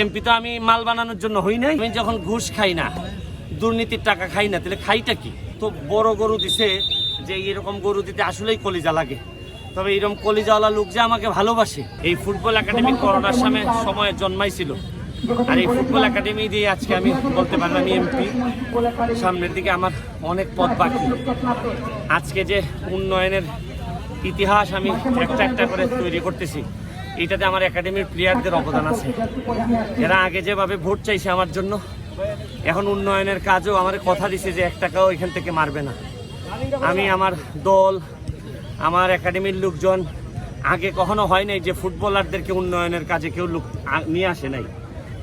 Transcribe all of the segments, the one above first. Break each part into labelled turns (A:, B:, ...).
A: MP তো আমি মাল বানানোর জন্য হই নাই। আমি যখন ঘুষ খাই না দুর্নীতির টাকা খাই না তাহলে খাইটা কি? তো বড় গরু দিছে যে এরকম গরু দিতে আসলেই কলিজা লাগে। তবে এরকম কলিজাওয়ালা লোক যে আমাকে ভালোবাসে এই ফুটবল একাডেমি করোনার সময় সময় জন্মাইছিল। আর এই ফুটবল একাডেমি দিয়ে আজকে আমি বলতে পারলাম আমি এমপি সামনের দিকে আমার অনেক পথ বাকি। আজকে যে উন্নয়নের ইতিহাস আমি একটা একটা করে তৈরি করতেছি। এটাতে আমার একাডেমির প্লেয়ারদের অবদান আছে। এরা আগে যেভাবে ভোট চাইছে আমার জন্য, এখন উন্নয়নের কাজও আমার কথা দিছে যে এক টাকাও এখান থেকে মারবে না। আমি আমার দল, আমার একাডেমির লোকজন, আগে কখনো হয় নাই যে ফুটবলারদেরকে উন্নয়নের কাজে কেউ লোক নিয়ে আসে নাই,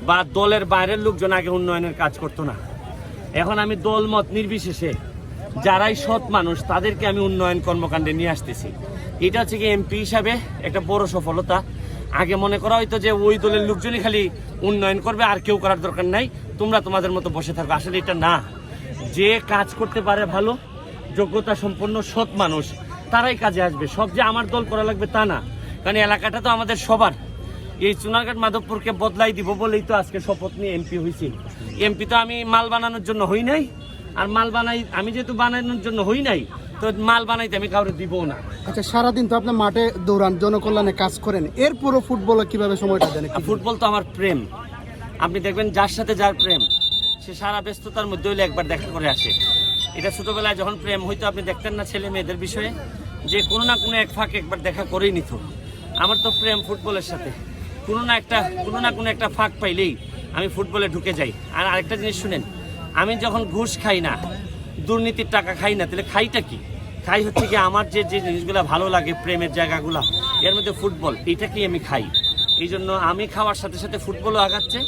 A: বা দলের বাইরের লোকজন আগে উন্নয়নের কাজ করতো না। এখন আমি দল মত নির্বিশেষে, যারাই সৎ মানুষ, তাদেরকে আমি উন্নয়ন কর্মকাণ্ডে নিয়ে আসতেছি। এটা হচ্ছে কি এমপি হিসাবে একটা বড় সফলতা। আগে মনে করা হয়তো যে ওই দলের লোকজনই খালি উন্নয়ন করবে, আর কেউ করার দরকার নাই। তোমরা তোমাদের মতো বসে থাকবে। আসলে এটা না। যে কাজ করতে পারে ভালো, যোগ্যতা সম্পন্ন, সৎ মানুষ, তারাই কাজে আসবে। সব যে আমার দল করা লাগবে তা না। কারণ এলাকাটা তো আমাদের সবার। এই চুনারঘাট মাধবপুরকে বদলাই দিব বলেই তো আজকে শপথ নিয়ে এমপি হয়েছি এমপি তো আমি মাল বানানোর জন্য হই নাই। আর মাল বানাই আমি যেহেতু বানানোর জন্য হই নাই তো মাল বানাইতে আমি কাউকে দিবও না।
B: আচ্ছা সারাদিন তো আপনি মাঠে দৌড়ান জনকল্যাণে কাজ করেন। এর পুরো ফুটবলে কীভাবে সময়টা দেন
A: ফুটবল তো আমার প্রেম। আপনি দেখবেন যার সাথে যার প্রেম সে সারা ব্যস্ততার মধ্যে হইলে একবার দেখা করে আসে। এটা ছোটবেলায় যখন প্রেম হইতো আপনি দেখতেন না ছেলে মেয়েদের বিষয়ে যে কোনো না কোনো এক ফাঁক একবার দেখা করেই নিত। আমার তো প্রেম ফুটবলের সাথে। কোনো না একটা কোনো না কোনো একটা ফাঁক পাইলেই আমি ফুটবলে ঢুকে যাই। আর আরেকটা জিনিস শুনেন আমি যখন ঘুষ খাই না দুর্নীতির টাকা খাই না তাহলে খাইটা কি? খাই হচ্ছে কি আমার যে যে জিনিসগুলো ভালো লাগে প্রেমের জায়গাগুলো এর মধ্যে ফুটবল এইটাকেই আমি খাই? এই জন্য আমি খাওয়ার সাথে সাথে ফুটবলও আগাচ্ছে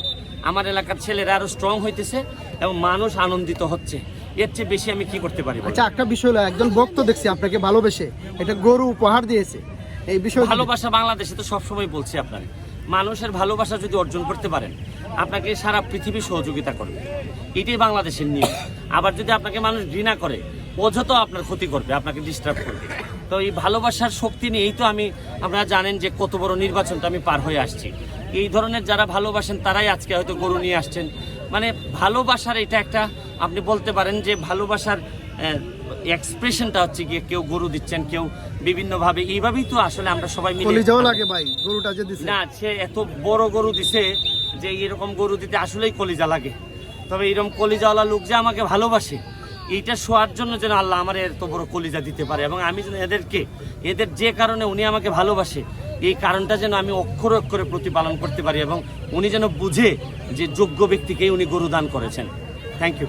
A: আমার এলাকার ছেলেরা আরও স্ট্রং হইতেছে এবং মানুষ আনন্দিত হচ্ছে। এর চেয়ে বেশি আমি কি করতে পারি?
B: আচ্ছা একটা বিষয় হলো একজন ভক্ত দেখছি আপনাকে ভালোবেসে এটা গরু উপহার দিয়েছে। এই বিষয়
A: ভালোবাসা বাংলাদেশে তো সবসময় বলছি আপনার মানুষের ভালোবাসা যদি অর্জন করতে পারেন আপনাকে সারা পৃথিবী সহযোগিতা করবে। এটাই বাংলাদেশের নিয়ম। আবার যদি আপনাকে মানুষ ঘৃণা করে অযথা আপনার ক্ষতি করবে আপনাকে ডিস্টার্ব করবে। তো এই ভালোবাসার শক্তি নিয়েই তো আমি আপনারা জানেন যে কত বড় নির্বাচনটা আমি পার হয়ে আসছি। এই ধরনের যারা ভালোবাসেন তারাই আজকে হয়তো গরু নিয়ে আসছেন। মানে ভালোবাসার এটা একটা আপনি বলতে পারেন যে ভালোবাসার এক্সপ্রেশনটা হচ্ছে গিয়ে কেউ গরু দিচ্ছেন কেউ বিভিন্নভাবে। এইভাবেই তো আসলে আমরা সবাই মিলে
B: কলিজাও লাগে ভাই গরুটা যে দিছে।
A: না সে এত বড় গরু দিছে যে এরকম গরু দিতে আসলেই কলিজা লাগে। তবে এরকম কলিজাওয়ালা লোক যে আমাকে ভালোবাসে, এইটা শোয়ার জন্য যেন আল্লাহ আমার এত বড় কলিজা দিতে পারে এবং আমি যেন এদেরকে, এদের যে কারণে উনি আমাকে ভালোবাসে, এই কারণটা যেন আমি অক্ষর অক্ষরে প্রতিপালন করতে পারি এবং উনি যেন বুঝে যে যোগ্য ব্যক্তিকেই উনি গরু দান করেছেন। Thank you